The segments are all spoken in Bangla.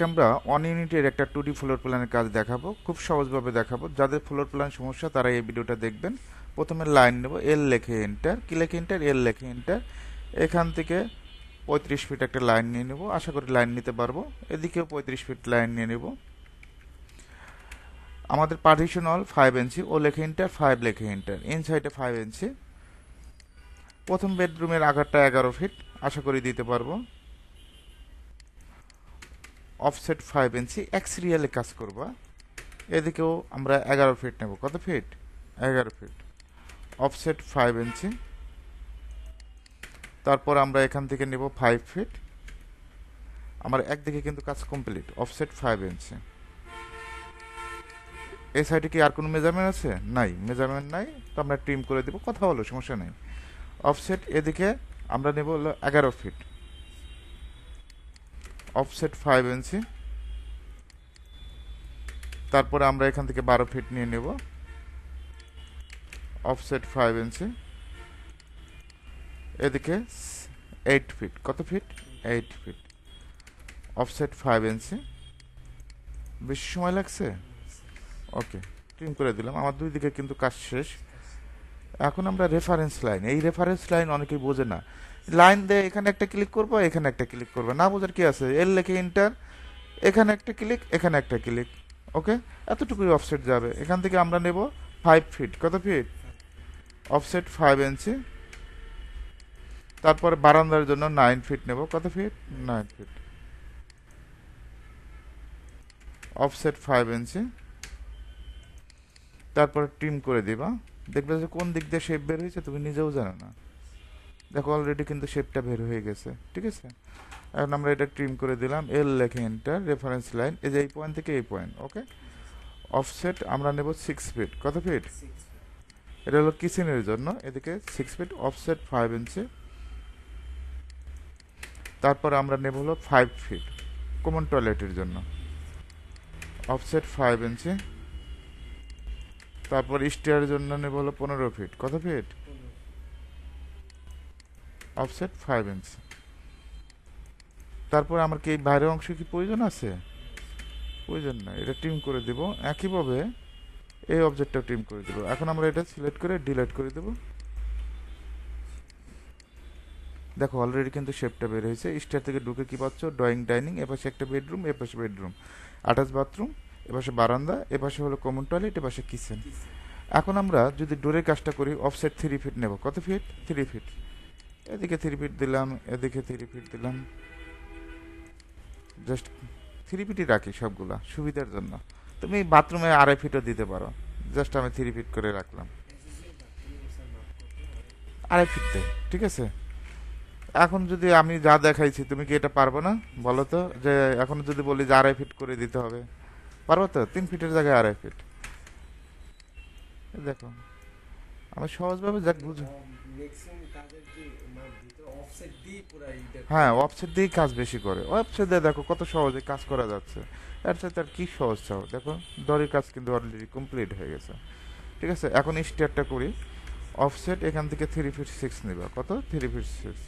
আজকে আমরা অন ইউনিটের একটা টু ডি ফ্লোর প্ল্যানের কাজ দেখাবো, খুব সহজভাবে দেখাবো। যাদের ফ্লোর প্ল্যান সমস্যা তারা এই ভিডিওটা দেখবেন। প্রথমে লাইন নেব এল লেখে এন্টার কি লেখে এন্টার এল লেখে এন্টার এখান থেকে পঁয়ত্রিশ ফিট একটা লাইন নিয়ে নেব। আশা করি লাইন নিতে পারব। এদিকেও পঁয়ত্রিশ ফিট লাইন নিয়ে নেব। আমাদের পার্টিশন অল ফাইভ ইঞ্চি ও লেখে এন্টার ফাইভ লেখে এন্টার ইনসাইডে ফাইভ ইঞ্চি প্রথম বেডরুমের আকারটা এগারো ফিট আশা করি দিতে পারব। অফসেট ফাইভ ইঞ্চি এক্স রিয়ালে কাজ করবা। এদিকেও আমরা এগারো ফিট নেব। কত ফিট এগারো ফিট অফসেট ফাইভ ইঞ্চি তারপর আমরা এখান থেকে নেব ফাইভ ফিট আমার একদিকে কিন্তু কাজ কমপ্লিট অফসেট ফাইভ ইঞ্চি এই সাইডে কি আর কোনো মেজারমেন্ট আছে? নাই মেজারমেন্ট নাই। তো আমরা ট্রিম করে দেবো, কথা হলো, সমস্যা নেই। অফসেট এদিকে আমরা নেব হলো এগারো ফিট অফসেট ফাইভ ইঞ্চি তারপরে আমরা এখান থেকে বারো ফিট নিয়ে নেব। অফসেট ফাইভ ইঞ্চি এদিকে এইট ফিট কত feet eight feet offset five inch বেশি সময় লাগছে? ওকে ট্রিম করে দিলাম। আমার দুই দিকে কিন্তু কাজ শেষ। এখন আমরা রেফারেন্স লাইন এই রেফারেন্স লাইন অনেকেই বোঝে না। লাইন দিয়ে এখানে একটা ক্লিক করব, এখানে একটা ক্লিক করব। না বোঝার কি আছে? এল লেখে ইন্টার এখানে একটা ক্লিক, এখানে একটা ক্লিক। ওকে এতটুকুই অফসেট যাবে। এখান থেকে আমরা নেব ফাইভ ফিট কত ফিট অফসেট ফাইভ ইঞ্চি তারপরে বারান্দার জন্য নাইন ফিট নেব। কত feet nine feet offset five inch তারপরে ট্রিম করে দিবা। দেখবে যে কোন দিক দিয়ে শেপ বের হয়েছে, তুমি নিজেও জানো না। দেখো অলরেডি কিন্তু শেপটা বের হয়ে গেছে ঠিক আছে? এখন আমরা এটা ট্রিম করে দিলাম এল লেখে এন্টার রেফারেন্স লাইন এই যে এই পয়েন্ট থেকে এই পয়েন্ট ওকে অফসেট আমরা নেব সিক্স ফিট কত ফিট এটা হলো কিচেনের জন্য এদিকে six feet offset five inch তারপর আমরা নেব হলো ফাইভ ফিট কমন টয়লেটের জন্য। অফসেট ফাইভ ইঞ্চি তারপর স্টেয়ারের জন্য নেব হলো পনেরো ফিট কত ফিট অফসেট ফাইভ ইঞ্চি তারপর আমার কি এই বাইরের অংশ কি প্রয়োজন আছে? প্রয়োজন না এটা ট্রিম করে দেব। একইভাবে এই অবজেক্টটাও ট্রিম করে দেব। এখন আমরা এটা সিলেক্ট করে ডিলেট করে দেব। দেখো অলরেডি কিন্তু শেপটা বের হয়েছে। স্টার থেকে ঢুকে কি পাচ্ছ? ড্রয়িং ডাইনিং এপাশে একটা বেডরুম এপাশে বেডরুম আঠাশ বাথরুম এপাশে বারান্দা, এপাশে হলো কমন টয়লেট এপাশে কিচেন এখন আমরা যদি ডোরের কাজটা করি অফসেট থ্রি ফিট নেব। কত ফিট থ্রি ফিট এদিকে থ্রি ফিট দিলাম, এদিকে থ্রি ফিট দিলাম। জাস্ট থ্রি ফিটই রাখি সবগুলা, সুবিধার জন্য। তুমি বাথরুমে আড়াই ফিটও দিতে পারো। জাস্ট আমি থ্রি ফিট করে রাখলাম। আড়াই ফিট ঠিক আছে? এখন যদি আমি যা দেখাইছি, তুমি কি এটা পারব না? বলো তো, যে এখন যদি বলি যে আড়াই ফিট করে দিতে হবে। পারব তো? তিন ফিটের জায়গায় আড়াই ফিট দেখো। আমি সহজভাবে যাক বুঝো হ্যাঁ ওয়েবসাইট দিয়েই কাজ বেশি করে। ওয়েবসাইট দিয়ে দেখো কত সহজে কাজ করা যাচ্ছে। এর সাথে আর কি সহজ চাও? দেখো, দড়ির কাজ কিন্তু অলরেডি কমপ্লিট হয়ে গেছে। ঠিক আছে, এখন স্টেয়ারটা করি। অফসেট এখান থেকে থ্রি ফিট সিক্স নিবা। কত? থ্রি ফিট সিক্স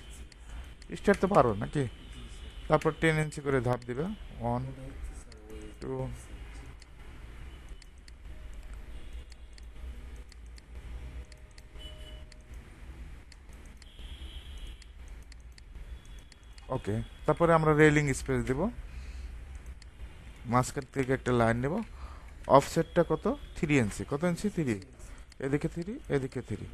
স্টেয়ার তো পারো নাকি? তারপর টেন ইঞ্চি করে ধাপ দিবা। ওয়ান টু ওকে, তারপরে আমরা রেলিং স্পেস দেব। মাঝখান থেকে একটা লাইন নেব। অফসেটটা কত? থ্রি ইঞ্চি কত ইঞ্চি থ্রি এদিকে থ্রি এদিকে থ্রি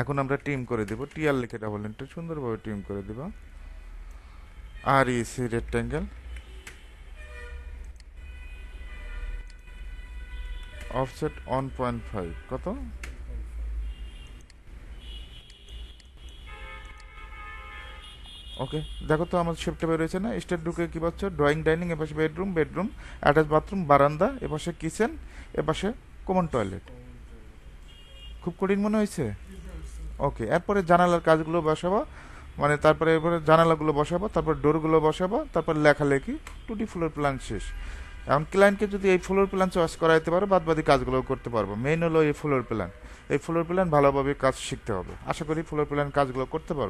এখন আমরা টিম করে দেব। টিআর লিখে ডাবল এন্টার সুন্দরভাবে টিম করে দেব। আর EC rectangle offset one point five কত? ওকে, দেখো তো, আমার শেপটা বেরোয়েছে না? স্টেট ঢুকে কী পাচ্ছ? ড্রয়িং ডাইনিং এপাশে বেডরুম বেডরুম অ্যাটাচ বাথরুম বারান্দা, এপাশে কিচেন এপাশে কমন টয়লেট খুব কঠিন মনে হয়েছে? ওকে, এরপরে জানালার কাজগুলো বসাবো। মানে তারপরে এরপরে জানালাগুলো বসাবো, তারপর ডোরগুলো বসাবো, তারপর লেখালেখি টুটি ফ্লোর প্ল্যান শেষ। এখন ক্লায়েন্টকে যদি এই ফ্লোর প্ল্যান চয়েস করাইতে পারো বাদ বাকি কাজগুলো করতে পারব। মেইন হলো এই ফ্লোর প্ল্যান এই ফ্লোর প্ল্যান ভালোভাবে কাজ শিখতে হবে। আশা করি ফ্লোর প্ল্যান কাজগুলো করতে পারব।